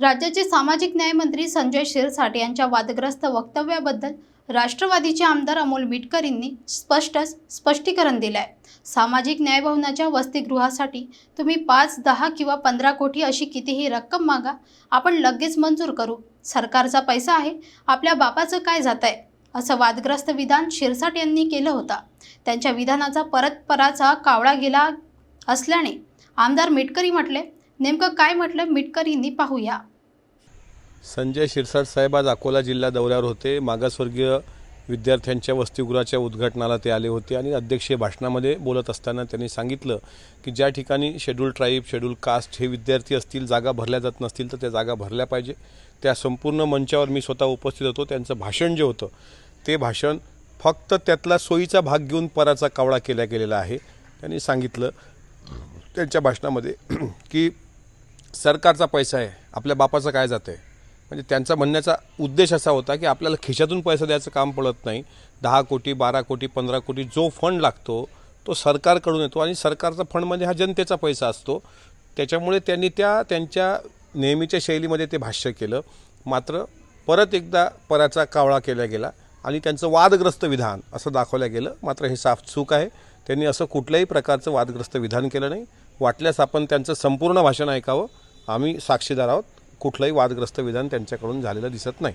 राज्याचे सामाजिक न्याय मंत्री संजय शिरसाट यांच्या वादग्रस्त वक्तव्याबद्दल राष्ट्रवादीचे आमदार अमोल मिटकर यांनी स्पष्टीकरण दिलं आहे सामाजिक न्याय भवनाच्या वसतिगृहासाठी तुम्ही पाच दहा किंवा पंधरा कोटी अशी कितीही रक्कम मागा आपण लगेच मंजूर करू. सरकारचा पैसा आहे आपल्या बापाचं काय जात आहे असं वादग्रस्त विधान शिरसाट यांनी केलं होतं. त्यांच्या विधानाचा परतपराचा कावळा गेला असल्याने आमदार मिटकरी म्हटले नेमकं काय म्हटलं मिटकरींनी पाहूया. संजय शिरसाट साहेब आज अकोला जिल्हा दौऱ्यावर होते. मागासवर्गीय विद्यार्थ्यांच्या वसतिगृहाच्या उद्घाटनाला ते आले होते आणि अध्यक्षीय भाषणामध्ये बोलत असताना त्यांनी सांगितलं की ज्या ठिकाणी शेड्यूल ट्राईब शेड्यूल कास्ट हे विद्यार्थी असतील जागा भरल्या जात नसतील तर त्या जागा भरल्या पाहिजे. त्या संपूर्ण मंचावर मी स्वतः उपस्थित होतो. त्यांचं भाषण जे होतं ते भाषण फक्त त्यातला सोयीचा भाग घेऊन पराचा कावळा केला गेलेला आहे. त्यांनी सांगितलं त्यांच्या भाषणामध्ये की सरकारचा पैसा आहे आपल्या बापाचं काय जातं आहे म्हणजे त्यांचा म्हणण्याचा उद्देश असा होता की आपल्याला खिशातून पैसा द्यायचं काम पडत नाही. दहा कोटी बारा कोटी पंधरा कोटी जो फंड लागतो तो सरकारकडून येतो आणि सरकारचा फंड म्हणजे हा जनतेचा पैसा असतो. त्याच्यामुळे त्यांनी त्या त्यांच्या नेहमीच्या शैलीमध्ये ते भाष्य केलं. मात्र परत एकदा पराचा कावळा केला गेला आणि त्यांचं वादग्रस्त विधान असं दाखवलं गेलं. मात्र हे साफ चूक आहे. त्यांनी असं कुठल्याही प्रकारचं वादग्रस्त विधान केलं नाही. वाटल्यास आपण त्यांचं संपूर्ण भाषण ऐकावं. आम्ही साक्षीदार आहोत. कुठलंही वादग्रस्त विधान त्यांच्याकडून झालेलं दिसत नाही.